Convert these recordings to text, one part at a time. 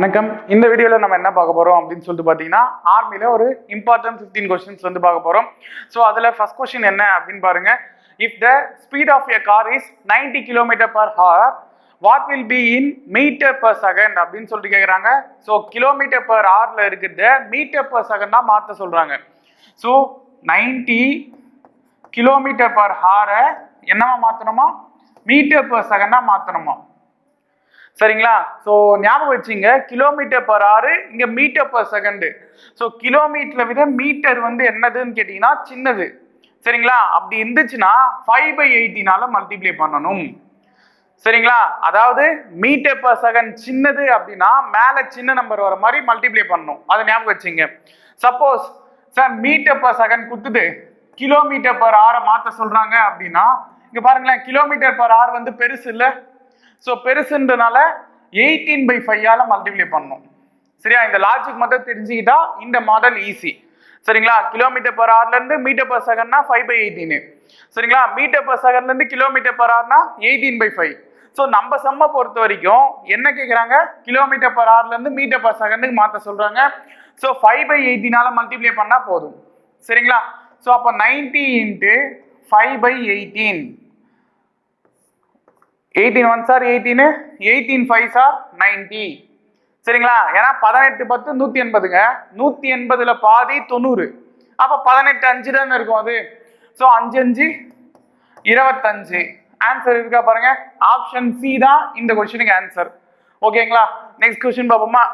வணக்கம். இந்த வீடியோவில் நம்ம என்ன பார்க்க போகிறோம் அப்படின்னு சொல்லிட்டு பார்த்தீங்கன்னா ஆர்மியில் ஒரு இம்பார்ட்டன்ட் ஃபிஃப்டீன் கொஸ்டின்ஸ் வந்து பார்க்க போகிறோம் ஸோ அதில் ஃபர்ஸ்ட் கொஸ்டின் என்ன அப்படின்னு பாருங்க. If the speed of a car is 90 kilometre per hour what will be in metre per second அப்படின்னு சொல்லிட்டு கேட்குறாங்க ஸோ கிலோமீட்டர் பர் ஹாரில் இருக்கிறத மீட்டர் பர் செகண்டாக மாற்ற சொல்கிறாங்க ஸோ 90 கிலோமீட்டர் பர் ஹாரை என்னவா மாற்றணுமா மீட்டர் பர் செகண்டாக மாற்றணுமா சரிங்களா? ஸோ ஞாபகம் வச்சுங்க கிலோமீட்டர் பர் ஆறு இங்க மீட்டர் பர் செகண்டு ஸோ கிலோமீட்டரை விட மீட்டர் வந்து என்னதுன்னு கேட்டிங்கன்னா சின்னது. சரிங்களா? அப்படி இருந்துச்சுன்னா ஃபைவ் பை எயிட்டினால மல்டிப்ளை பண்ணணும். சரிங்களா? அதாவது மீட்டர் பர் செகண்ட் சின்னது அப்படின்னா மேலே சின்ன நம்பர் வர மாதிரி மல்டிப்ளை பண்ணணும். அதை ஞாபகம் வச்சுங்க. Suppose sir metre per second குத்துது. கிலோமீட்டர் பர் ஆரை மாற்ற சொல்றாங்க அப்படின்னா இங்க பாருங்களேன் கிலோமீட்டர் பர் ஆர் வந்து பெருசு இல்லை. ஸோ பெருசுன்றனால எயிட்டீன் பை ஃபைவால் மல்டிப்ளை பண்ணணும். சரியா? இந்த லாஜிக் மட்டும் தெரிஞ்சுக்கிட்டா இந்த மாடல் ஈஸி சரிங்களா? கிலோமீட்டர் பர் ஹவர்லேருந்து மீட்டர் பர் செகண்ட்னா ஃபைவ் பை எயிட்டீன் சரிங்களா? மீட்டர் பர் செகண்ட்லேருந்து கிலோமீட்டர் பர் ஹவர்னா எயிட்டீன் பை ஃபைவ் ஸோ நம்ம செம்ம பொறுத்த வரைக்கும் என்ன கேட்குறாங்க கிலோமீட்டர் பர் ஹவர்லேருந்து மீட்டர் பர் செகண்டுக்கு மாற்ற சொல்கிறாங்க ஸோ ஃபைவ் பை எயிட்டீனால மல்டிப்ளை பண்ணால் போதும். சரிங்களா? ஸோ அப்போ ninety into five by eighteen eighteen one sir eighteen eighteen five sir ninety சரிங்களா? ஏன்னா பதினெட்டு பத்து நூற்றி எண்பதுங்க. நூற்றி எண்பதுல பாதி தொண்ணூறு. அப்போ பதினெட்டு அஞ்சு தானே இருக்கும் அது? ஸோ அஞ்சு அஞ்சு இருபத்தஞ்சு. ஆன்சர் இருக்கா பாருங்க. ஆப்ஷன் சி தான் இந்த கொஸ்டினுக்கு ஆன்சர் ஓகேங்களா நெக்ஸ்ட் கொஸ்டின் பார்ப்போமா?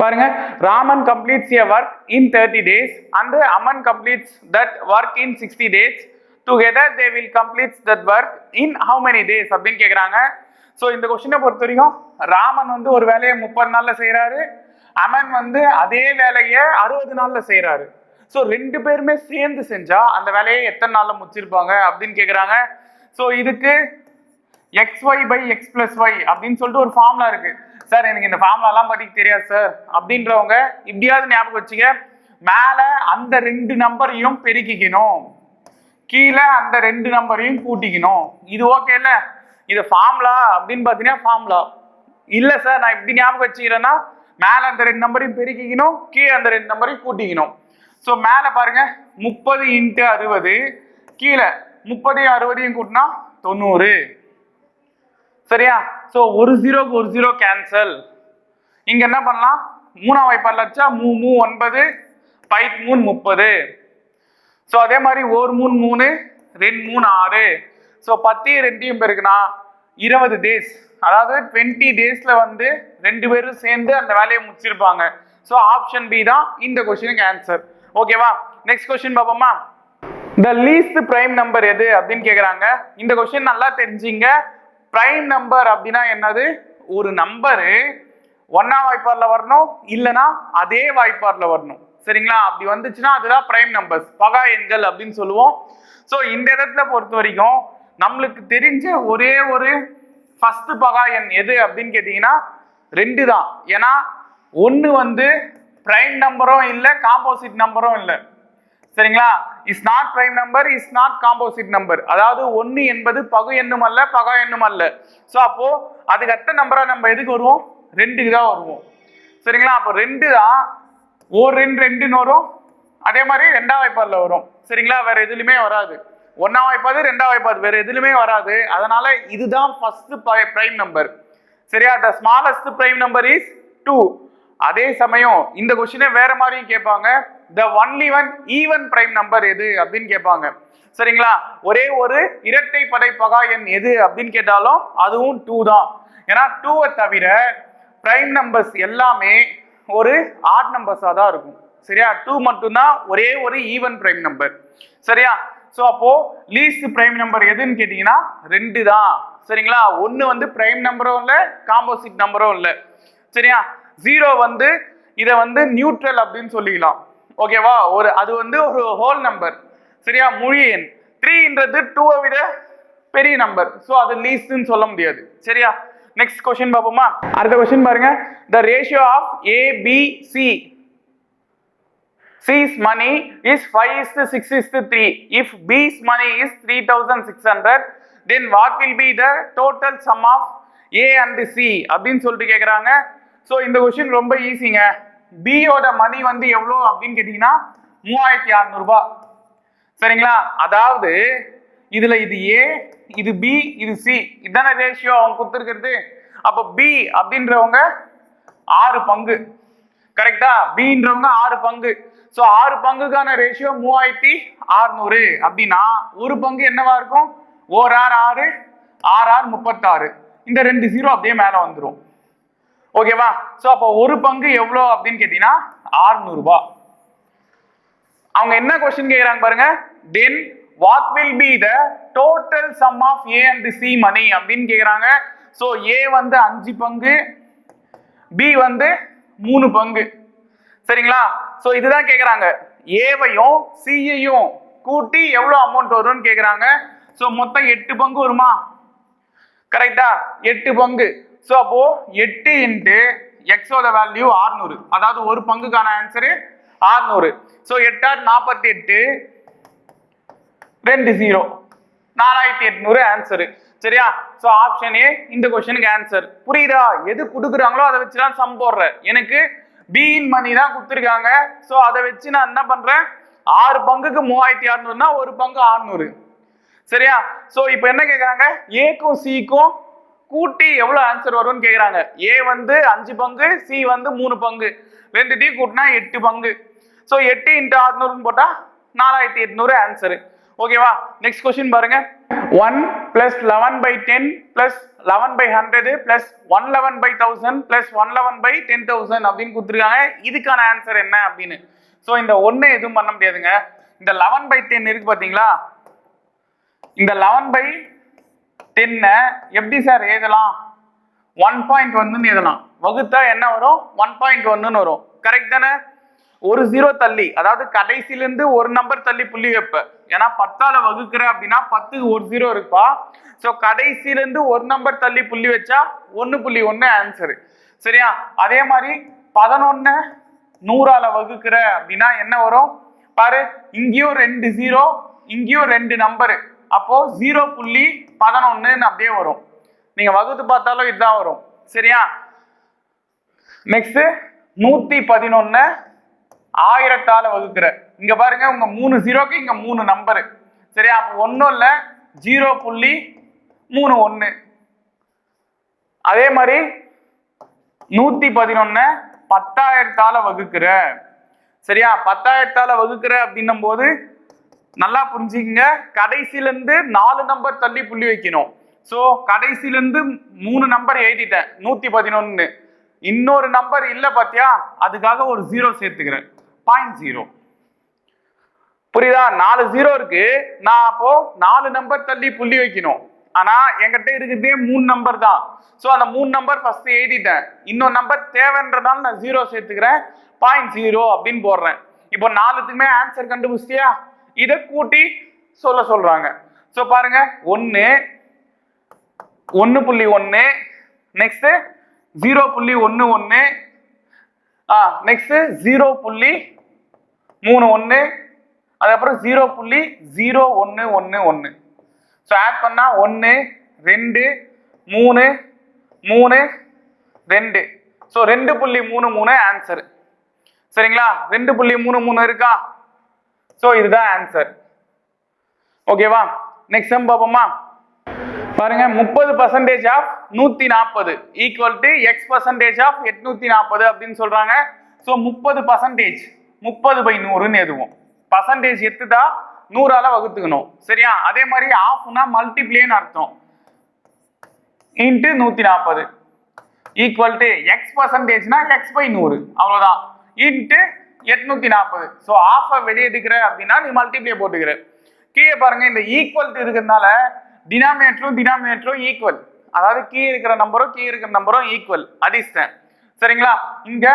பாருங்க. Raman completes a work in thirty days and Aman completes that work in sixty days together they will completes that work in how many days அப்படின்னு கேட்குறாங்க ஸோ இந்த கொஸ்டினை பொறுத்த வரைக்கும் ராமன் வந்து ஒரு வேலையை முப்பது நாளில் செய்கிறாரு அமன் வந்து அதே வேலையை அறுபது நாளில் செய்கிறாரு ஸோ ரெண்டு பேருமே சேர்ந்து செஞ்சா அந்த வேலையை எத்தனை நாளில் முடிச்சிருப்பாங்க அப்படின்னு கேட்குறாங்க ஸோ இதுக்கு X Y by X plus Y அப்படின்னு சொல்லிட்டு ஒரு ஃபார்முலா இருக்கு. சார் எனக்கு இந்த ஃபார்முலாலாம் படிக்க தெரியாது சார் அப்படின்றவங்க இப்படியாவது ஞாபகம் வச்சுக்க. மேலே அந்த ரெண்டு நம்பரையும் பெருக்கிக்கணும் கீழே அந்த ரெண்டு நம்பரையும் கூட்டிக்கணும். இது ஓகே இல்ல? இது ஃபார்முலா அப்படின்னு பார்த்தீங்கன்னா ஃபார்முலா இல்ல சார் நான் இப்படி ஞாபகம் வச்சுக்கிறேன்னா மேல அந்த ரெண்டு நம்பரையும் பெருக்கிக்கணும் கீழே அந்த ரெண்டு நம்பரையும் கூட்டிக்கணும். ஸோ மேல பாருங்க முப்பது இன்ட்டு அறுபது கீழே முப்பதையும் அறுபதையும் கூட்டினா தொண்ணூறு. சரியா? ஸோ ஒரு ஜீரோக்கு ஒரு ஜீரோ கேன்சல் இங்க என்ன பண்ணலாம்? மூணாம் வாய்ப்பால் லட்சம் மூ மூ ஒன்பது பைத் மூணு முப்பது. ஸோ அதே மாதிரி ஒரு மூணு மூணு ரெண்டு மூணு ஆறு. ஸோ பத்தையும் ரெண்டையும் பெருக்குனா இருபது டேஸ் அதாவது டுவெண்ட்டி டேஸில் வந்து ரெண்டு பேரும் சேர்ந்து அந்த வேலையை முடிச்சிருப்பாங்க. ஸோ ஆப்ஷன் பி தான் இந்த கொஸ்டினுக்கு ஆன்சர் ஓகேவா நெக்ஸ்ட் கொஸ்டின் பார்ப்போமா? த லீஸ்ட் பிரைம் நம்பர் எது அப்படின்னு கேட்குறாங்க இந்த கொஸ்டின் நல்லா தெரிஞ்சுங்க. பிரைம் நம்பர் அப்படின்னா என்னது? ஒரு நம்பரு ஒன்னா வாய்ப்பாரில் வரணும் இல்லைன்னா அதே வாய்ப்பாரில் வரணும். சரிங்களா? அப்படி வந்துச்சுன்னா அதுதான் பிரைம் நம்பர்ஸ் பகா எண்கள் அப்படின்னு சொல்லுவோம். ஸோ இந்த இடத்துல பொறுத்த வரைக்கும் நம்மளுக்கு தெரிஞ்ச ஒரே ஒரு ஃபர்ஸ்ட் பகா எண் எது அப்படின்னு கேட்டிங்கன்னா ரெண்டு தான். ஏன்னா ஒன்று வந்து பிரைம் நம்பரும் இல்லை காம்போசிட் நம்பரும் இல்லை. சரிங்களா? Is not prime number is not composite number அதாவது ஒன்று என்பது பகு எண்ணும் அல்ல பகா எண்ணும் அல்ல. ஸோ அப்போ அதுக்கு அத்த நம்பராக நம்ம எதுக்கு வருவோம்? ரெண்டுக்கு தான் வருவோம். சரிங்களா? அப்போ ரெண்டு தான் ஓர் ரெண்டு ரெண்டுன்னு வரும் அதே மாதிரி ரெண்டாம் வாய்ப்பாடில் வரும். சரிங்களா? வேற எதுலையுமே வராது. ஒன்னாம் வாய்ப்பாது ரெண்டாம் வாய்ப்பாது வேற எதுலையுமே வராது. அதனால இதுதான் ஃபர்ஸ்ட் பிரைம் நம்பர் சரியா? The smallest prime number is two அதே சமயம் இந்த கொஸ்டினை வேற மாதிரியும் கேட்பாங்க. The only one even prime number எது அப்படின்னு கேட்பாங்க. சரிங்களா? ஒரே ஒரு இரட்டை படை பகா எண் எது அப்படின்னு கேட்டாலும் அதுவும் டூ தான். ஏன்னா டூவை தவிர பிரைம் நம்பர்ஸ் எல்லாமே ஒரு ஆட் நம்பர்ஸாக தான் இருக்கும். சரியா? டூ மட்டும்தான் ஒரே ஒரு ஈவன் பிரைம் நம்பர் சரியா? ஸோ அப்போ லீஸ்ட் பிரைம் நம்பர் எதுன்னு கேட்டிங்கன்னா ரெண்டு தான். சரிங்களா? ஒன்று வந்து பிரைம் நம்பரும் இல்லை காம்போசிட் நம்பரும் இல்லை. சரியா? ஜீரோ வந்து இதை வந்து நியூட்ரல் அப்படின்னு சொல்லிக்கலாம். ஓகேவா ஒரு அது வந்து ஒரு ஹோல் நம்பர் சரியா? மொழி எண். த்ரீன்றது டூவை விட பெரிய நம்பர் ஸோ அது லீஸ்ட்னு சொல்ல முடியாது. சரியா? நெக்ஸ்ட் கொஸ்டின் பார்ப்போமா அடுத்த கொஸ்டின் பாருங்க. The ratio of A B C B C C's money is 5 is to 6 is to 3. If B's money is 3600, then what will be the total sum of A and C அப்படின்னு சொல்லிட்டு கேட்குறாங்க so இந்த question ரொம்ப ஈஸிங்க பியோட மணி வந்து எவ்வளோ அப்படின்னு கேட்டிங்கன்னா மூவாயிரத்தி அறநூறுபா. சரிங்களா? அதாவது இதுல இது ஏ இது பி இது சி இதான ரேஷியோ அவங்க கொடுத்துருக்கிறது? அப்போ பி அப்படின்றவங்க ஆறு பங்கு. கரெக்டா பின்றவங்க ஆறு பங்கு. ஸோ ஆறு பங்குக்கான ரேஷியோ மூவாயிரத்தி அறுநூறு. அப்படின்னா ஒரு பங்கு என்னவா இருக்கும்? ஓர் ஆர் ஆறு ஆறு ஆறு முப்பத்தாறு. இந்த ரெண்டு ஜீரோ அப்படியே மேலே வந்துடும் ஓகேவா ஸோ அப்போ ஒரு பங்கு எவ்வளோ அப்படின்னு கேட்டீங்கன்னா ஆறுநூறுபா அவங்க என்ன கொஸ்டின் கேட்குறாங்க பாருங்க? Then what will be the total sum of A and C money அப்படின்னு கேக்குறாங்க. ஸோ ஏ வந்து அஞ்சு பங்கு பி வந்து மூணு பங்கு. சரிங்களா? ஸோ இதுதான் கேக்குறாங்க. ஏவையும் சியையும் கூட்டி எவ்வளோ அமௌண்ட் வரும்னு கேக்குறாங்க. ஸோ மொத்தம் எட்டு பங்கு வருமா? கரெக்டா எட்டு பங்கு. ஸோ அப்போ எட்டு இன்ட்டு எக்ஸோட வேல்யூ 600 அதாவது ஒரு பங்குக்கான ஆன்சரு 600 ஸோ எட்டார் நாற்பத்தி எட்டு ரெண்டு ஜீரோ நாலாயிரத்தி எட்நூறு ஆன்சரு சரியா? ஸோ ஆப்ஷன் ஏ இந்த கொஸ்டினுக்கு ஆன்சர் புரியுதா? எது கொடுக்குறாங்களோ அதை வச்சு தான் சம் போடுறேன். எனக்கு பிஇன் மணி தான் கொடுத்துருக்காங்க. ஸோ அதை வச்சு நான் என்ன பண்றேன்? ஆறு பங்குக்கு மூவாயிரத்தி அறுநூறுனா ஒரு பங்கு 600 சரியா? சோ இப்போ என்ன கேட்குறாங்க ஏக்கும் சிக்கும் கூட்டி எவ்வளவு ஆன்சர் வரும்னு கேக்குறாங்க? ஏ வந்து அஞ்சு பங்கு சி வந்து மூணு பங்கு. ரெண்டு டி கூட்டினா எட்டு பங்கு. சோ எட்டு இன்ட்டு அறுநூறுன்னு போட்டா நாலாயிரத்தி எட்நூறு ஆன்சரு ஓகேவா நெக்ஸ்ட் கொஸ்டின் பாருங்க. One plus eleven by ten plus eleven by hundred plus one eleven by thousand plus one eleven by ten thousand அப்படின்னு கொடுத்துருக்காங்க. இதுக்கான ஆன்சர் என்ன அப்படின்னு? ஸோ இந்த ஒன்று எதுவும் பண்ண முடியாதுங்க. இந்த லெவன் பை டென் இருக்கு பார்த்தீங்களா இந்த லெவன் பை டென்னை எப்படி சார் எழுதலாம்? ஒன் பாயிண்ட் ஒன்னு எழுதலாம். வகுத்தா என்ன வரும்? ஒன் பாயிண்ட் ஒன்னு வரும். கரெக்ட் தானே? ஒரு ஜீரோ தள்ளி. அதாவது கடைசில ஒரு நம்பர் தள்ளி புள்ளி வைப்ப. ஏன்னா பத்தால வகுக்கிற அப்படின்னா பத்துக்கு ஒரு ஜீரோ இருப்பா. ஸோ கடைசியிலேருந்து ஒரு நம்பர் தள்ளி புள்ளி வச்சா ஒன்னு புள்ளி ஒன்னு ஆன்சரு சரியா? அதே மாதிரி பதினொன்னு நூறால வகுக்கிற அப்படின்னா என்ன வரும்? பாரு இங்கேயும் ரெண்டு ஜீரோ இங்கேயும் ரெண்டு நம்பரு அப்போ ஜீரோ புள்ளி பதினொன்னுன்னு அப்படியே வரும். நீங்க வகுத்து பார்த்தாலும் இதுதான் வரும். சரியா? நெக்ஸ்ட் நூத்தி பதினொன்னு ஆயிரத்தால வகுக்கிற. இங்க பாருங்க உங்க மூணு ஜீரோக்கு இங்க மூணு நம்பரு சரியா? அப்போ ஒன்றும் இல்லை. ஜீரோ புள்ளி மூணு ஒன்று அதே மாதிரி நூத்தி பதினொன்னு பத்தாயிரத்தால வகுக்கிற. சரியா? பத்தாயிரத்தால வகுக்கிற அப்படின்னும் போது நல்லா புரிஞ்சுக்கங்க. கடைசில இருந்து நாலு நம்பர் தள்ளி புள்ளி வைக்கணும். சோ கடைசில இருந்து மூணு நம்பர் எழுதிட்டேன். நூத்தி பதினொன்னு. இன்னொரு நம்பர் இல்ல பாத்தியா? அதுக்காக ஒரு ஜீரோ சேர்த்துக்கிறேன். பாயிண்ட் ஜீரோ புரியுதா? நாலு ஜீரோ இருக்கு. நான் அப்போ நாலு நம்பர் தள்ளி புள்ளி வைக்கணும். ஆனா என்கிட்ட இருக்கிறதே மூணு நம்பர் தான். ஸோ அந்த மூணு நம்பர் ஃபர்ஸ்ட் எழுதிட்டேன். இன்னொரு நம்பர் தேவைன்றதால நான் ஜீரோ சேர்த்துக்கிறேன். பாயிண்ட் ஜீரோ அப்படின்னு போடுறேன். இப்போ நாலுத்துக்குமே ஆன்சர் கண்டுபிடிச்சியா இதை கூட்டி சொல்ல சொல்றாங்க. ஸோ பாருங்க. ஒன்று ஒன்று புள்ளி ஒன்று நெக்ஸ்ட் ஜீரோ புள்ளி ஒன்று ஒன்று ஆ நெக்ஸ்ட் ஜீரோ புள்ளி மூணு ஒன்று அதுக்கப்புறம் ஜீரோ புள்ளி ஜீரோ ஒன்று ஒன்று ஒன்று ஸோ ஆட் பண்ணால் ஒன்று ரெண்டு மூணு மூணு ரெண்டு. ஸோ ரெண்டு புள்ளி மூணு மூணு ஆன்சர் சரிங்களா? ரெண்டு புள்ளி மூணு மூணு இருக்கா? ஸோ இதுதான் ஆன்சர் ஓகேவா நெக்ஸ்ட் சம் பார்ப்போமா? பாருங்க முப்பது பர்சன்டேஜ் ஆஃப் நூத்தி நாற்பது equal to X percentage of எட்நூத்தி நாற்பது அப்படின்னு சொல்றாங்க. ஸோ முப்பது பர்சன்டேஜ் முப்பது பை நூறுன்னு எதுவும். பர்சன்டேஜ் எடுத்துட்டா நூறால வகுத்துக்கணும். சரியா? அதே மாதிரி ஆஃப்னா மல்டிப்ளேன்னு அர்த்தம். இன்ட்டு நூத்தி நாற்பது ஈக்குவல் டு எக்ஸ் பர்சன்டேஜ்னா எக்ஸ் பை நூறு. அவ்வளவுதான். இன்ட்டு எட்நூத்தி நாற்பது ஸோ ஆஃபை வெளியே எடுக்கிற அப்படின்னா நீ மல்டிப்ளே போட்டுக்கிற. கீழே பாருங்க இந்த ஈக்குவல் இருக்கிறதுனால டினாமினேட்டரும் டினாமினேட்டரும் ஈக்குவல் அதாவது கீழே இருக்கிற நம்பரும் கீழே இருக்கிற நம்பரும் ஈக்குவல் அடிஸ்டேன் சரிங்களா? இங்க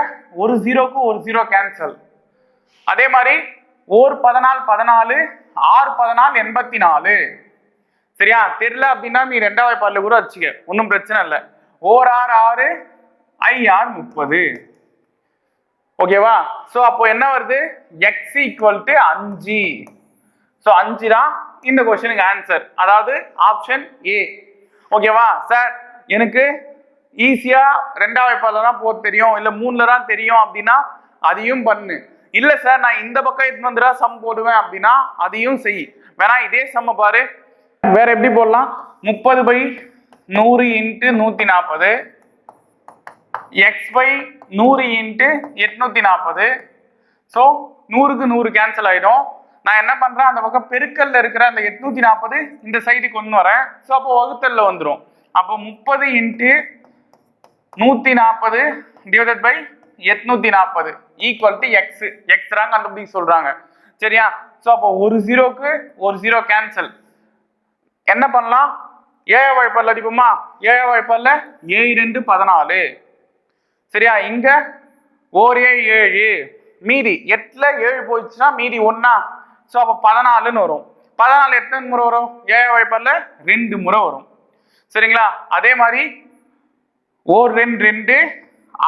ஒரு ஜீரோக்கு ஒரு ஜீரோ கேன்சல் அதே மாதிரி ஓர் பதினாலு பதினாலு ஆறு பதினாலு எண்பத்தி நாலு சரியா? தெரியல அப்படின்னா நீ ரெண்டாவது பாடல கூட வச்சுக்க. ஒன்றும் பிரச்சனை இல்லை. ஓர் ஆறு ஆறு ஐஆர் முப்பது. ஓகேவா ஸோ அப்போ என்ன வருது? எக்ஸ் ஈக்குவல் டு அஞ்சு. ஸோ அஞ்சு தான் இந்த கொஸ்டினுக்கு ஆன்சர் அதாவது ஆப்ஷன் ஏ ஓகேவா சார் எனக்கு ஈஸியாக ரெண்டாவது வாய்ப்பால தான் போக தெரியும். இல்லை மூணில் தான் தெரியும் அப்படின்னா அதையும் பண்ணு. இல்ல சார் நான் இந்த பக்கம் எடுத்து வந்துடா சம் போடுவேன் அப்படின்னா அதையும் செய். வேணா இதே சம்ம பாரு. வேற எப்படி போடலாம்? முப்பது பை நூறு இன்ட்டு நூத்தி நாற்பது எக்ஸ் பை நூறு இன்ட்டு எட்நூத்தி நாற்பது ஸோ நூறுக்கு நூறு கேன்சல் ஆயிடும். நான் என்ன பண்றேன்? அந்த பக்கம் பெருக்கல்ல இருக்கிற அந்த எட்நூத்தி நாற்பது இந்த சைடு கொண்டு வரேன். ஸோ அப்போ வகுத்தல்ல வந்துடும் அப்போ முப்பது இன்ட்டு நூத்தி நாற்பது டிவைடட் பை எட்நூத்தி நாற்பது ஈக்குவல் டு எக்ஸ் எக்ஸ் தான் கண்டுபிடிக்க சொல்றாங்க. சரியா? ஸோ அப்போ ஒரு ஜீரோக்கு ஒரு ஜீரோ கேன்சல் என்ன பண்ணலாம்? ஏழை வாய்ப்பால் அடிப்போமா? ஏழை வாய்ப்பால் ஏழு ரெண்டு பதினாலு. சரியா? இங்க ஓர் ஏழு. ஏழு மீதி எட்டுல ஏழு போயிடுச்சுன்னா மீதி ஒன்னா ஸோ அப்போ பதினாலுன்னு வரும். பதினாலு எத்தனை முறை வரும்? ஏழை வாய்ப்பால் ரெண்டு முறை வரும். சரிங்களா? அதே மாதிரி ஓர் ரெண்டு ரெண்டு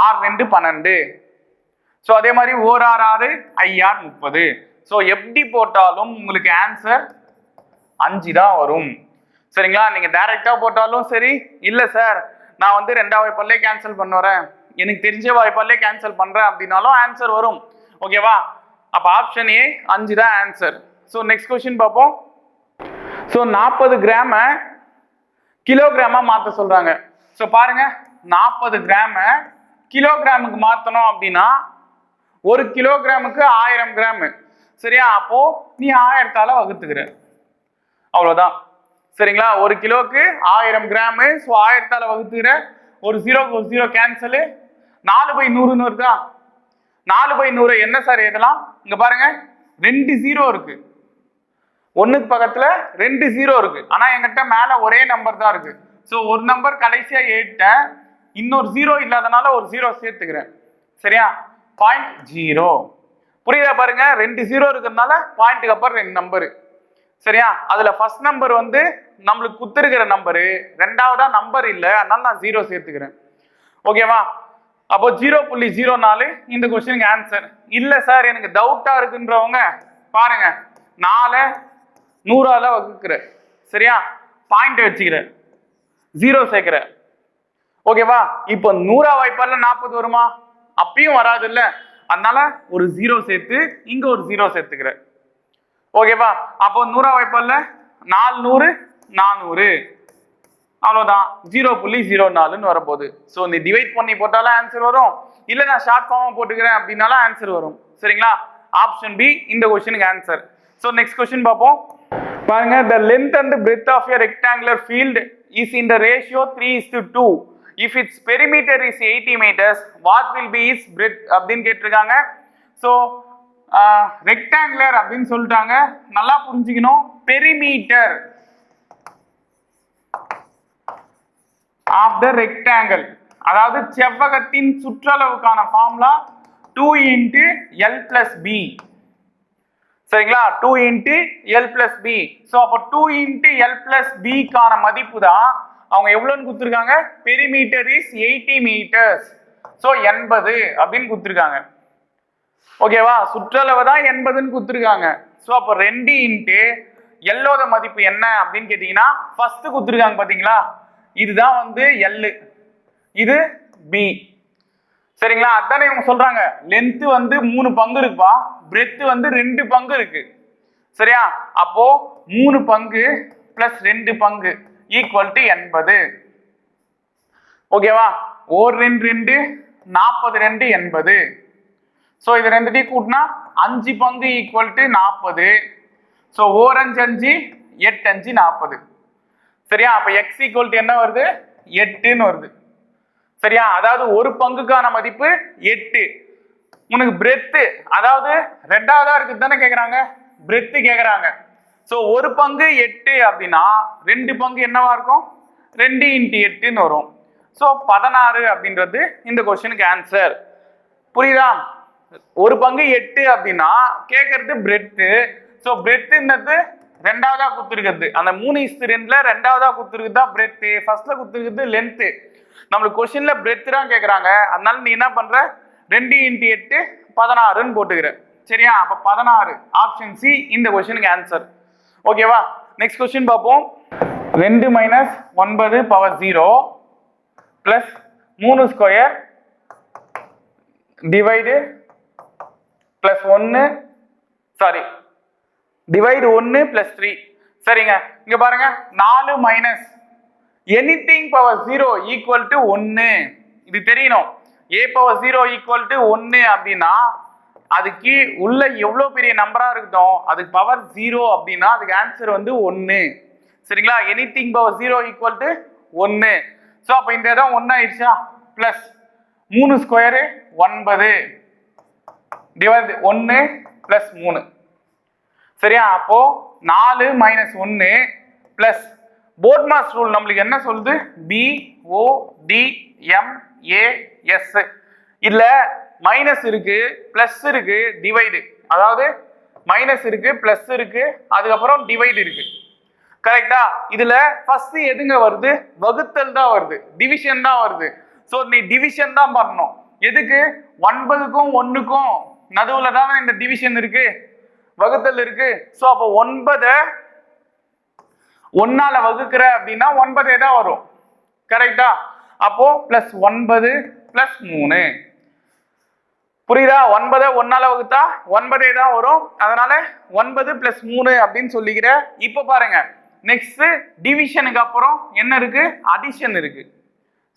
ஆறு ரெண்டு பன்னெண்டு. ஸோ அதே மாதிரி ஓர் ஆறு ஆறு ஐஆர் முப்பது. ஸோ எப்படி போட்டாலும் உங்களுக்கு ஆன்சர் அஞ்சு தான் வரும். சரிங்களா? நீங்க டைரக்டா போட்டாலும் சரி இல்ல சார் நான் வந்து ரெண்டாவது வாய்ப்பாலே கேன்சல் பண்ணுறேன். எனக்கு தெரிஞ்ச வாய்ப்பாலே கேன்சல் பண்றேன் அப்படின்னாலும் ஆன்சர் வரும். ஓகேவா அப்ப ஆப்ஷன் ஏ அஞ்சு தான் ஆன்சர் ஸோ நெக்ஸ்ட் கொஸ்டின் பார்ப்போம். ஸோ நாற்பது கிராம கிலோகிராமா மாத்த சொல்றாங்க. ஸோ பாருங்க நாற்பது கிராம கிலோகிராமுக்கு மாற்றணும் அப்படின்னா ஒரு கிலோகிராமுக்கு ஆயிரம் கிராமு. சரியா? அப்போ நீ ஆயிரத்தால வகுத்துக்கிற. அவ்வளோதான் சரிங்களா? ஒரு கிலோக்கு ஆயிரம் கிராமு. ஸோ ஆயிரத்தால வகுத்துக்கிற. ஒரு ஜீரோ ஒரு ஜீரோ கேன்சலு நாலு பை நூறுன்னு வருதா நாலு பை நூறு. என்ன சார் எழுதலாம்? இங்க பாருங்க. ரெண்டு ஜீரோ இருக்கு. ஒன்றுக்கு பக்கத்துல ரெண்டு ஜீரோ இருக்கு. ஆனா என்கிட்ட மேல ஒரே நம்பர் தான் இருக்கு. ஸோ ஒரு நம்பர் கடைசியா ஏட்டேன் இன்னொரு ஜீரோ இல்லாதனால ஒரு ஜீரோ சேர்த்துக்கிறேன். சரியா? பாயிண்ட் ஜீரோ புரியுதா பாருங்க? ரெண்டு ஜீரோ இருக்கிறதுனால பாயிண்ட்டுக்கு அப்புறம் ரெண்டு நம்பரு சரியா? அதுல ஃபர்ஸ்ட் நம்பர் வந்து நம்மளுக்கு குத்துருக்கிற நம்பரு ரெண்டாவதா நம்பர் இல்லை. அதனால நான் ஜீரோ சேர்த்துக்கிறேன். ஓகேவா அப்போ ஜீரோ புள்ளி ஜீரோ நாலு. இந்த கொஸ்டினுக்கு ஆன்சர் இல்லை சார் எனக்கு டவுட்டா இருக்குன்றவங்க பாருங்க. நாலு நூறால வகுக்கிற சரியா? பாயிண்ட் வச்சுக்கிற ஜீரோ சேர்க்கிற ஓகேவா? இப்போ நூறா வாய்ப்பால நாற்பது வருமா? அப்பயும் வராது இல்ல அதனால ஒரு ஜீரோ சேர்த்து இங்க ஒரு ஜீரோ சேர்த்துக்கிற ஓகேவா? அப்போ நூறா வாய்ப்பால நாலு நூறு நானூறு. அவ்வளவுதான். ஜீரோ புள்ளி ஜீரோ நாலுன்னு வரப்போகுது. ஸோ இந்த டிவைட் பண்ணி போட்டாலும் ஆன்சர் வரும். இல்லை நான் ஷார்ட் ஃபார்மாக போட்டுக்கிறேன் அப்படின்னாலும் ஆன்சர் வரும். சரிங்களா? ஆப்ஷன் பி இந்த கொஸ்டினுக்கு ஆன்சர் ஸோ நெக்ஸ்ட் கொஸ்டின் பார்ப்போம். பாருங்க the length and breadth of a rectangular field is in the ratio 3 is to 2 if its perimeter is eighty metres what will be is breadth அப்படின்னு கேட்டிருக்காங்க. So rectangular அப்படின்னு சொல்லிட்டாங்க. நல்லா புரிஞ்சுக்கணும். Perimeter of the rectangle அதாவது செவ்வகத்தின் சுற்றளவுக்கான formula two into L plus B சரிங்களா? Two into L plus B so அப்போ டூ இன்ட்டு எல் பிளஸ் பிக்கான மதிப்பு தான் அவங்க எவ்வளோன்னு கொடுத்துருக்காங்க? Perimeter is eighty metres so எண்பது அப்படின்னு கொடுத்துருக்காங்க. ஓகேவா சுற்றளவு தான் எண்பதுன்னு கொடுத்துருக்காங்க. ஸோ அப்போ ரெண்டு இன்ட்டு எல்லோட மதிப்பு என்ன அப்படின்னு கேட்டிங்கன்னா ஃபஸ்ட்டு கொடுத்துருக்காங்க பார்த்தீங்களா இதுதான் வந்து எல்லு இது பி சரிங்களா? அதானே இவங்க சொல்றாங்க. லென்த்து வந்து மூணு பங்கு இருக்குப்பா. பிரெத்து வந்து ரெண்டு பங்கு இருக்கு. சரியா? அப்போ மூணு பங்கு பிளஸ் ரெண்டு பங்கு. ஈக்குவல் டு எண்பது ஓகேவா ஓர் ரெண்டு ரெண்டு நாற்பது ரெண்டு எண்பது ஸோ இது ரெண்டுத்தையும் கூட்டினா அஞ்சு பங்கு ஈக்குவல் டு நாற்பது. ஸோ ஓர் அஞ்சு அஞ்சு எட்டு அஞ்சு நாற்பது. சரியா? அப்போ எக்ஸ் ஈக்குவல் டு என்ன வருது? எட்டுன்னு வருது. சரியா? அதாவது ஒரு பங்குக்கான மதிப்பு எட்டு. உனக்கு பிரெத்து அதாவது ரெண்டாவதா இருக்குது தானே கேட்குறாங்க பிரெத்து கேட்குறாங்க ஸோ ஒரு பங்கு எட்டு அப்படின்னா ரெண்டு பங்கு என்னவா இருக்கும்? ரெண்டு இன்ட்டு எட்டுன்னு வரும். ஸோ பதினாறு அப்படின்றது இந்த கொஸ்டினுக்கு ஆன்சர் புரியுதா? ஒரு பங்கு எட்டு அப்படின்னா கேட்கறது பிரெட்டு ஸோ பிரெட்டுன்றது ரெண்டாவதா குத்துருக்குது அந்த மூணு இஸ்து ரெண்டுல ரெண்டாவதா கொடுத்துருக்குது தான் பிரெத்து ஃபர்ஸ்ட்ல கொடுத்துருக்குது லென்த்து நம்மளுக்கு கொஸ்டின்ல பிரெத்து தான் கேட்குறாங்க அதனால நீ என்ன பண்ற? ரெண்டு இன்ட்டு எட்டு பதினாறுன்னு போட்டுக்கிற. சரியா? அப்போ பதினாறு. ஆப்ஷன் சி இந்த கொஸ்டினுக்கு ஆன்சர் ஓகேவா? நெக்ஸ்ட் கொஸ்டின் பார்ப்போம். ரெண்டு மைனஸ் ஒன்பது பவர் ஜீரோ பிளஸ் மூணு ஸ்கொயர் டிவைடு பிளஸ் ஒன்று சாரி டிவைடு ஒன்று பிளஸ் த்ரீ சரிங்க. இங்க பாருங்க. நாலு minus anything power zero equal to ஒன்று இது தெரியணும். A power zero equal to ஒன்று அப்படின்னா அதுக்கு உள்ள எவ்வளோ பெரிய நம்பராக இருக்கட்டும் அதுக்கு பவர் ஜீரோ அப்படின்னா அதுக்கு ஆன்சர் வந்து ஒன்று சரிங்களா? Anything power zero equal to ஒன்று ஸோ அப்போ இந்த இடம் ஒன்று ஆயிடுச்சா? ப்ளஸ் மூணு ஸ்கொயரு ஒன்பது. டிவைட் ஒன்று ப்ளஸ் மூணு. சரியா? அப்போ நாலு மைனஸ் ஒன்று ப்ளஸ் போர்ட் மாஸ் ரூல் நம்மளுக்கு என்ன சொல்லுது? B O D M A S இல்ல மைனஸ் இருக்கு பிளஸ் இருக்கு டிவைடு அதாவது மைனஸ் இருக்கு பிளஸ் இருக்கு அதுக்கப்புறம் டிவைடு இருக்கு. கரெக்டா இதுல ஃபர்ஸ்ட் எதுங்க வருது? வகுத்தல் தான் வருது. டிவிஷன் தான் வருது. ஸோ நீ டிவிஷன் தான் பண்ணணும். எதுக்கு? ஒன்பதுக்கும் ஒன்றுக்கும் நடுவில் தானே இந்த டிவிஷன் இருக்கு? வகுத்தல் இருக்கு. ஸோ அப்போ ஒன்பதை ஒன்னால வகுக்கிற அப்படின்னா ஒன்பதே தான் வரும். கரெக்டா அப்போ பிளஸ் ஒன்பது பிளஸ் மூணு. புரியுதா? ஒன்பதை ஒன்னால வகுத்தா ஒன்பதே தான் வரும். அதனால ஒன்பது பிளஸ் மூணு அப்படின்னு சொல்லிக்கிற இப்போ பாருங்க. நெக்ஸ்ட் டிவிஷனுக்கு அப்புறம் என்ன இருக்கு? அடிஷன் இருக்கு.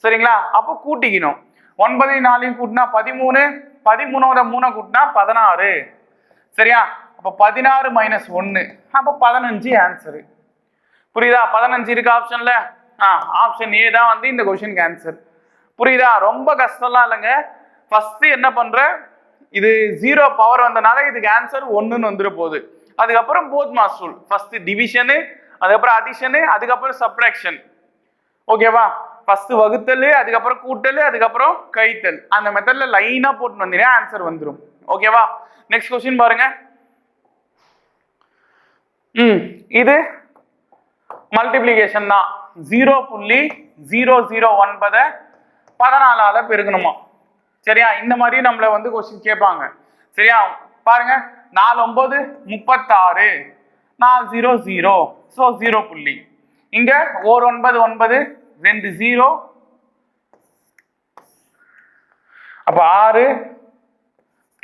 சரிங்களா? அப்போ கூட்டிக்கணும். ஒன்பதையும் நாலையும் கூட்டினா பதிமூணு பதிமூணோட மூணை கூட்டினா பதினாறு. சரியா? அப்போ பதினாறு மைனஸ் ஒன்று அப்போ பதினஞ்சு ஆன்சரு புரியுதா? பதினஞ்சு இருக்கு ஆப்ஷன்ல ஆ ஆப்ஷன் ஏ தான் வந்து இந்த கொஸ்டினுக்கு ஆன்சர் புரியுதா? ரொம்ப கஷ்டம்லாம் இல்லைங்க. ஃபர்ஸ்ட் என்ன பண்ற? இது ஜீரோ பவர் வந்தனால இதுக்கு ஆன்சர் ஒன்றுன்னு வந்துட போகுது. அதுக்கப்புறம் போத் மாஸ்டூல் ஃபஸ்ட்டு ஃபர்ஸ்ட் டிவிஷனு அதுக்கப்புறம் அடிஷனு அதுக்கப்புறம் சப்ராக்ஷன் ஓகேவா ஃபர்ஸ்ட் வகுத்தல் அதுக்கப்புறம் கூட்டல் அதுக்கப்புறம் கழித்தல். அந்த மெத்தட்ல லைனா போட்டு வந்தீங்கன்னா ஆன்சர் வந்துடும் ஓகேவா நெக்ஸ்ட் கொஸ்டின் பாருங்க. ம் இது மல்டிப்ளிகேஷன் தான். ஜீரோ புள்ளி ஜீரோ ஜீரோ ஒன்பதை பதினாலால பெருக்கணுமா? சரியா? இந்த மாதிரி நம்மள வந்து கொஸ்டின் கேட்பாங்க. சரியா? பாருங்க. நாலு ஒன்பது முப்பத்தாறு. நாலு ஜீரோ ஜீரோ ஸோ ஜீரோ புள்ளி. இங்க ஓர் ஒன்பது ஒன்பது ரெண்டு ஜீரோ அப்ப ஆறு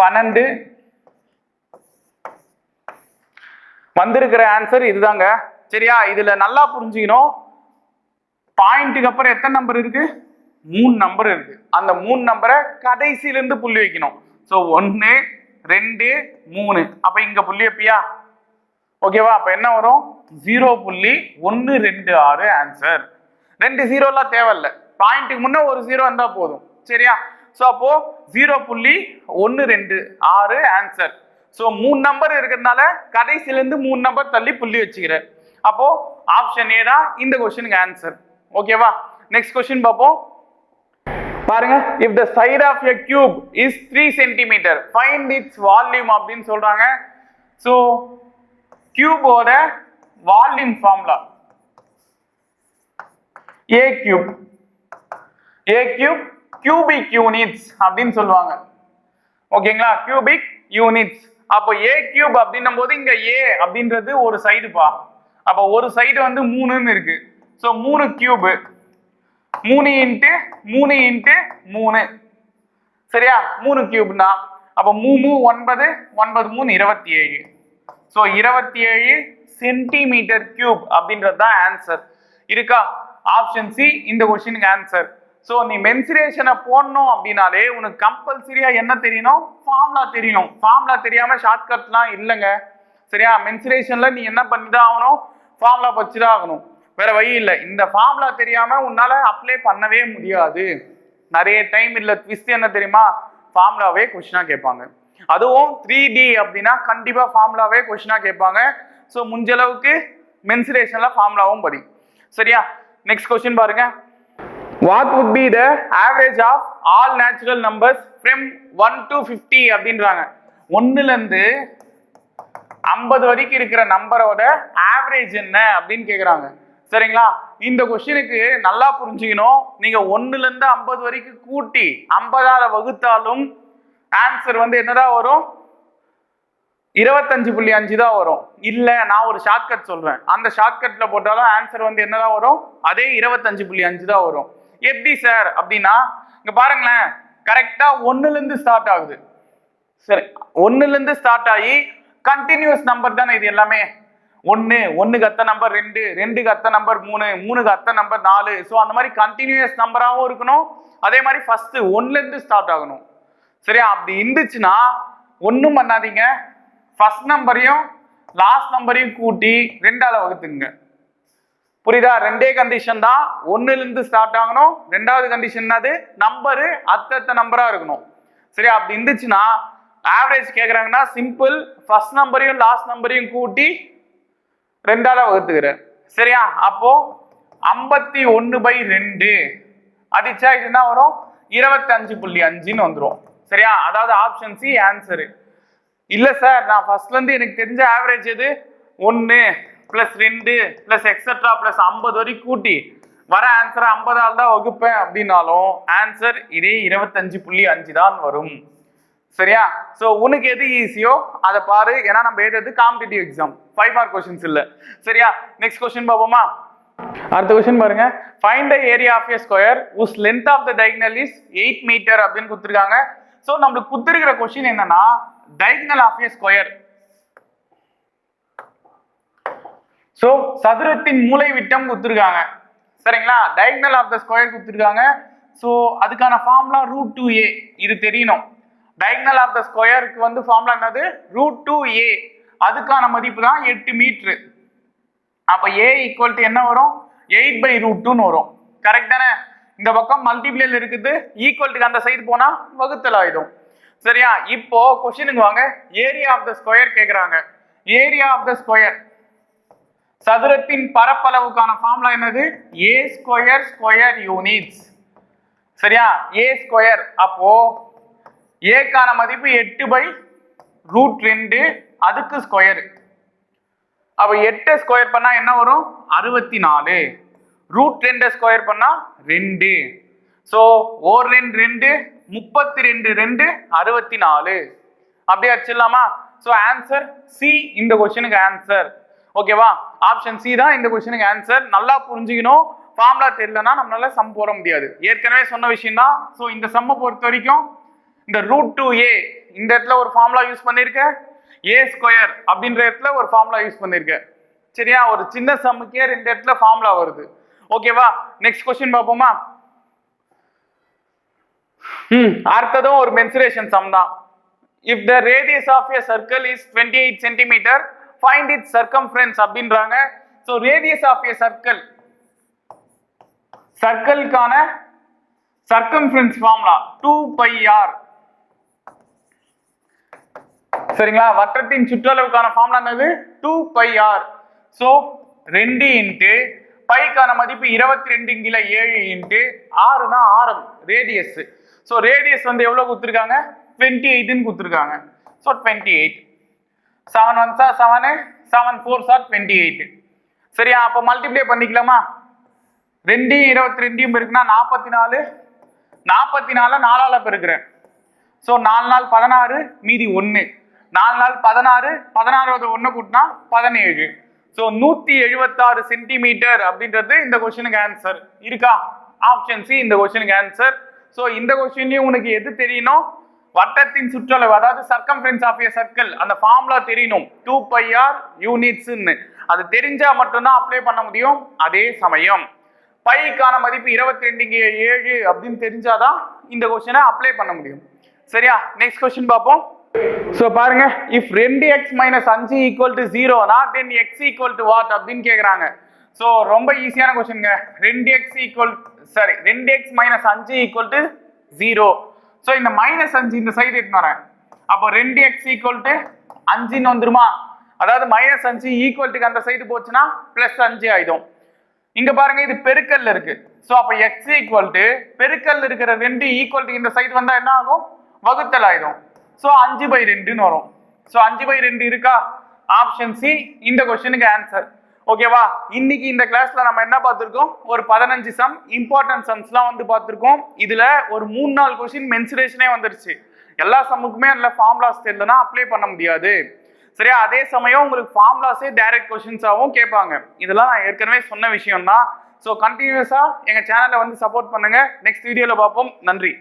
பன்னெண்டு. வந்திருக்கிற ஆன்சர் இதுதாங்க. சரியா? இதுல நல்லா புரிஞ்சுக்கணும். பாயிண்ட்டுக்கு அப்புறம் எத்தனை நம்பர் இருக்கு? மூணு நம்பர் இருக்கு. அந்த மூணு நம்பரை கடைசியில இருந்து புள்ளி வைக்கணும். ஸோ ஒன்று ரெண்டு மூணு. அப்ப இங்க புள்ளி வைப்பியா ஓகேவா அப்ப என்ன வரும்? ஜீரோ புள்ளி ஒன்று ரெண்டு ஆறு ஆன்சர் ரெண்டு ஜீரோலாம் தேவையில்ல. பாயிண்ட்டுக்கு முன்னே ஒரு ஜீரோ இருந்தா போதும். சரியா? ஸோ அப்போ ஜீரோ புள்ளி ஒன்று ரெண்டு ஆறு ஆன்சர் ஸோ மூணு நம்பர் இருக்கிறதுனால கடைசில இருந்து மூணு நம்பர் தள்ளி புள்ளி வச்சுக்கிறேன். அப்போ ஆப்ஷன் ஏ தான் இந்த கொஸ்டினுக்கு ஆன்சர் ஓகேவா நெக்ஸ்ட் கொஸ்டின் பார்ப்போம். பாருங்க if the side of a cube is three centimetre find its volume அப்படின்னு சொல்றாங்க. So கியூபோட volume formula A cube A cube cubic units அப்படின்னு சொல்லுவாங்க. ஓகேங்களா கியூபிக் யூனிட்ஸ் அப்போ ஏ கியூப் அப்படின்னும் போது இங்க ஏ அப்படின்றது ஒரு சைடுப்பா அப்போ ஒரு சைடு வந்து மூணுன்னு இருக்கு. ஸோ மூணு கியூபு மூணு இன்ட்டு மூணு இன்ட்டு மூணு. சரியா? மூணு கியூப்னா அப்போ மூ மூ ஒன்பது ஒன்பது மூணு இருபத்தி ஏழு ஸோ இருபத்தி ஏழு சென்டிமீட்டர் கியூப் அப்படின்றது தான் ஆன்சர் இருக்கா? ஆப்ஷன் சி இந்த கொஸ்டினுக்கு ஆன்சர் ஸோ நீ மென்சுரேஷனை போடணும் அப்படின்னாலே உனக்கு கம்பல்சரியா என்ன தெரியணும்? ஃபார்முலா தெரியணும். ஃபார்முலா தெரியாம ஷார்ட்கட்லாம் இல்லைங்க. சரியா? மென்சுரேஷன்ல நீ என்ன பண்ணி தான் ஆகணும்? ஃபார்முலா வச்சுதான் ஆகணும். வேற வழி இல்லை. இந்த ஃபார்முலா தெரியாம உன்னால அப்ளை பண்ணவே முடியாது. நிறைய டைம் இல்ல. ட்விஸ்ட் என்ன தெரியுமா? ஃபார்முலாவே கொஸ்டினா கேட்பாங்க. அதுவும் த்ரீ டி அப்படின்னா கண்டிப்பா ஃபார்முலாவே கொஸ்டினா கேட்பாங்க. ஸோ முடிஞ்ச அளவுக்கு மென்சுரேஷன்ல ஃபார்முலாவும் படி. சரியா? நெக்ஸ்ட் கொஸ்டின் பாருங்க. What would be the average of all natural numbers from one to fifty அப்படின்றாங்க. ஒண்ணுல இருந்து ஐம்பது வரைக்கும் இருக்கிற நம்பரோட ஆவரேஜ் என்ன அப்படின்னு கேட்குறாங்க சரிங்களா? இந்த கொஸ்டினுக்கு நல்லா புரிஞ்சுக்கணும். நீங்க ஒன்னுல இருந்து ஐம்பது வரைக்கும் கூட்டி ஐம்பதால வகுத்தாலும் ஆன்சர் வந்து என்னதான் வரும்? இருபத்தஞ்சு புள்ளி அஞ்சு தான் வரும். இல்ல நான் ஒரு ஷார்ட்கட் சொல்றேன். அந்த ஷார்ட்கட்ல போட்டாலும் ஆன்சர் வந்து என்னதான் வரும்? அதே இருபத்தஞ்சு புள்ளி அஞ்சு தான் வரும். எப்படி சார் அப்படின்னா இங்க பாருங்களேன். கரெக்டா ஒன்னுல இருந்து ஸ்டார்ட் ஆகுது. சரி ஒன்னுல இருந்து ஸ்டார்ட் ஆகி கண்டினியூஸ் நம்பர் தானே இது எல்லாமே? ஒன்னு ஒன்றுக்கு அத்த நம்பர் ரெண்டு ரெண்டுக்கு அத்த நம்பர் மூணு மூணுக்கு அத்த நம்பர் நாலு. ஸோ அந்த மாதிரி கண்டினியூஸ் நம்பராகவும் இருக்கணும். அதே மாதிரி ஃபர்ஸ்ட் ஒன்னுல இருந்து ஸ்டார்ட் ஆகணும். சரியா? அப்படி இருந்துச்சுன்னா ஒன்றும் பண்ணாதீங்க. ஃபர்ஸ்ட் நம்பரையும் லாஸ்ட் நம்பரையும் கூட்டி ரெண்டால வகுத்துங்க புரியுதா? ரெண்டே கண்டிஷன் தான். ஒன்னுலேருந்து ஸ்டார்ட் ஆகணும். ரெண்டாவது கண்டிஷன் என்னது? நம்பரு அத்தத்த நம்பரா இருக்கணும். சரியா? அப்படி இருந்துச்சுன்னா ஆவரேஜ் கேட்குறாங்கன்னா சிம்பிள் ஃபர்ஸ்ட் நம்பரையும் லாஸ்ட் நம்பரையும் கூட்டி ரெண்டால வகுத்துக்கிறேன் சரியா? அப்போ ஐம்பத்தி ஒன்னு பை ரெண்டு. அடிச்சா இது என்ன வரும்? இருபத்தஞ்சு புள்ளி அஞ்சுன்னு வந்துடும் சரியா? அதாவது ஆப்ஷன் சி ஆன்சரு இல்ல சார் நான் ஃபர்ஸ்ட்ல இருந்து எனக்கு தெரிஞ்ச ஆவரேஜ் எது? ஒன்னு பிளஸ் ரெண்டு பிளஸ் எக்ஸெட்ரா பிளஸ் ஐம்பது வரைக்கும் கூட்டி. வர ஆன்சரை ஐம்பதால் தான் வகுப்பேன் அப்படின்னாலும் ஆன்சர் இதே இருபத்தஞ்சு புள்ளி அஞ்சு தான் வரும். சரியா? ஸோ உனக்கு எது ஈஸியோ அதை பாரு. ஏன்னா நம்ம எழுதுறது competitive exam five mark questions இல்லை. சரியா? நெக்ஸ்ட் கொஸ்டின் பார்ப்போமா? அடுத்த கொஸ்டின் பாருங்க. Find the area of a square whose length of the diagonal is eight metre அப்படின்னு கொடுத்துருக்காங்க. ஸோ நம்மளுக்கு கொடுத்துருக்கிற கொஸ்டின் என்னன்னா diagonal of a square so சதுரத்தின் மூளை விட்டம் கொடுத்துருக்காங்க. சரிங்களா? டைக்னல் ஆஃப் த ஸ்கொயர் கொடுத்துருக்காங்க. ஸோ அதுக்கான ஃபார்ம்லாம் ரூட் டூ ஏ இது தெரியணும். Diagonal ஆஃப் த ஸ்கொயருக்கு வந்து ஃபார்முலா என்னது? ரூட் டூ ஏ அதுக்கான மதிப்பு தான் எட்டு மீட்ரு அப்ப ஏ ஈக்குவல் டு என்ன வரும்? எயிட் பை ரூட் டூன்னு வரும். கரெக்ட் தானே? இந்த பக்கம் மல்டிப்ளேல இருக்குது. ஈக்குவல் அந்த சைடு போனா வகுத்தல் ஆயிடும். சரியா? இப்போ கொஸ்டினுக்கு வாங்க. ஏரியா ஆஃப் த ஸ்கொயர் கேக்குறாங்க. ஏரியா ஆஃப் த ஸ்கொயர் சதுரத்தின் பரப்பளவுக்கான ஃபார்முலா என்னது? ஏ ஸ்கொயர் ஸ்கொயர் யூனிட்ஸ் சரியா? ஏ ஸ்கொயர் அப்போ ஏக்கான மதிப்பு எட்டு பை ரூட் ரெண்டு அதுக்கு ஸ்கொயர் அப்போ எட்டு ஸ்கொயர் பண்ணால் என்ன வரும்? அறுபத்தி நாலு ரூட் ரெண்டை ஸ்கொயர் பண்ணால் ரெண்டு. ஸோ ஓர் ரெண்டு ரெண்டு முப்பத்தி ரெண்டு ரெண்டு அறுபத்தி நாலு அப்படியே வச்சிடலாமா? ஸோ ஆன்சர் சி இந்த கொஸ்டினுக்கு ஆன்சர் ஓகேவா ஆப்ஷன் சி தான் இந்த கொஸ்டினுக்கு ஆன்சர் நல்லா புரிஞ்சுக்கணும். ஃபார்முலா தெரியலன்னா நம்மளால சம் போட முடியாது. ஏற்கனவே சொன்ன விஷயம் தான் ஸோ இந்த சம்மை பொறுத்த வரைக்கும் இந்த ரூட் டூ ஏ இந்த இடத்துல ஒரு ஃபார்முலா யூஸ் பண்ணியிருக்கேன் ஏ ஸ்கொயர் அப்படின்ற இடத்துல ஒரு ஃபார்முலா யூஸ் பண்ணியிருக்கேன் சரியா? ஒரு சின்ன சம்முக்கே ரெண்டு இடத்துல ஃபார்முலா வருது. ஓகேவா நெக்ஸ்ட் கொஸ்டின் பார்ப்போமா? ம் அடுத்ததும் ஒரு மென்சுரேஷன் சம் தான். If the radius of a circle is twenty eight centimetre find it circumference அப்படின்றாங்க. So radius of a circle சர்க்கிள்கான circumference formula two pi R சரிங்களா? வட்டத்தின் சுற்றளவுக்கான ஃபார்ம்லாம் என்னது? டூ பை ஆர் ஸோ ரெண்டு இன்ட்டு பைக்கான மதிப்பு இருபத்தி ரெண்டுங்கில ஏழு இன்ட்டு ஆறுனா ஆரம் ரேடியஸ் ஸோ ரேடியஸ் வந்து எவ்வளோ கொடுத்துருக்காங்க? டுவெண்ட்டி எயிட்னு கொடுத்துருக்காங்க. So twenty eight seven one sir seven seven four sir twenty eight சரியா? அப்போ மல்டிப்ளை பண்ணிக்கலாமா? ரெண்டு இருபத்தி ரெண்டையும் இருக்குன்னா நாற்பத்தி நாலு. நாற்பத்தி நாலு நாலால் பெருக்கிறேன். ஸோ நாலு நாள் பதினாறு மீதி ஒன்று நாலு நாள் பதினாறு பதினாறாவது ஒன்று கூட்டினா பதினேழு. ஸோ நூற்றி எழுபத்தாறு சென்டிமீட்டர் அப்படின்றது இந்த கொஸ்டினுக்கு ஆன்சர் இருக்கா? ஆப்ஷன் சி இந்த கொஸ்டினுக்கு ஆன்சர் ஸோ இந்த கொஸ்டின்லயும் உனக்கு எது தெரியணும்? வட்டத்தின் சுற்றளவு அதாவது சர்க்கம்ஃபரன்ஸ் ஆஃப் ஏ சர்க்கிள் அந்த ஃபார்முலா தெரியணும். டூ பை ஆர் யூனிட்ஸ்ன்னு அது தெரிஞ்சா மட்டும்தான் அப்ளை பண்ண முடியும். அதே சமயம் பைக்கான மதிப்பு இருபத்தி ரெண்டு ஏழு அப்படின்னு தெரிஞ்சாதான் இந்த கொஸ்டினை அப்ளை பண்ண முடியும். சரியா? நெக்ஸ்ட் கொஸ்டின் பார்ப்போம். ஸோ பாருங்க இஃப் ரெண்டு எக்ஸ் மைனஸ் அஞ்சு equal to ஜீரோனா then X equal to what அப்படின்னு கேட்குறாங்க ஸோ ரொம்ப ஈஸியான கொஸ்டின்ங்க ரெண்டு எக்ஸ் ஈக்குவல் சாரி ரெண்டு எக்ஸ் மைனஸ் அஞ்சு ஈக்குவல் டு ஜீரோ ஸோ இந்த மைனஸ் அஞ்சு இந்த சைடு எடுத்து வரேன். அப்போ ரெண்டு எக்ஸ் ஈக்குவல் டு அஞ்சுன்னு வந்துருமா? அதாவது மைனஸ் அஞ்சு ஈக்குவல்ட்டுக்கு அந்த சைடு போச்சுன்னா பிளஸ் அஞ்சு ஆயிடும். இங்க பாருங்க இது பெருக்கல்ல இருக்கு. ஸோ அப்போ எக்ஸ் ஈக்குவல் டு பெருக்கல் இருக்கிற ரெண்டு ஈக்குவல் டு இந்த சைடு வந்தா என்ன ஆகும்? வகுத்தல் ஆயிடும். ஸோ அஞ்சு பை ரெண்டுன்னு வரும். ஸோ அஞ்சு பை ரெண்டு இருக்கா? ஆப்ஷன் சி இந்த கொஸ்டினுக்கு ஆன்சர் ஓகேவா இன்னைக்கு இந்த கிளாஸ்ல நம்ம என்ன பார்த்திருக்கோம்? ஒரு பதினஞ்சு சம் இம்பார்ட்டன்ட் சம்ஸ்லாம் வந்து பார்த்துருக்கோம். இதுல ஒரு மூணு நாலு கொஸ்டின் மென்சுரேஷனே வந்துருச்சு. எல்லா சம்முக்குமே அதில் ஃபார்ம்லாஸ் தெரியலனா அப்ளை பண்ண முடியாது. சரியா? அதே சமயம் உங்களுக்கு ஃபார்ம்லாஸே டைரக்ட் கொஸ்டின்ஸாகவும் கேட்பாங்க. இதெல்லாம் நான் ஏற்கனவே சொன்ன விஷயம் தான் ஸோ கண்டினியூஸாக எங்கள் சேனலை வந்து சப்போர்ட் பண்ணுங்கள் நெக்ஸ்ட் வீடியோவில் பார்ப்போம். நன்றி.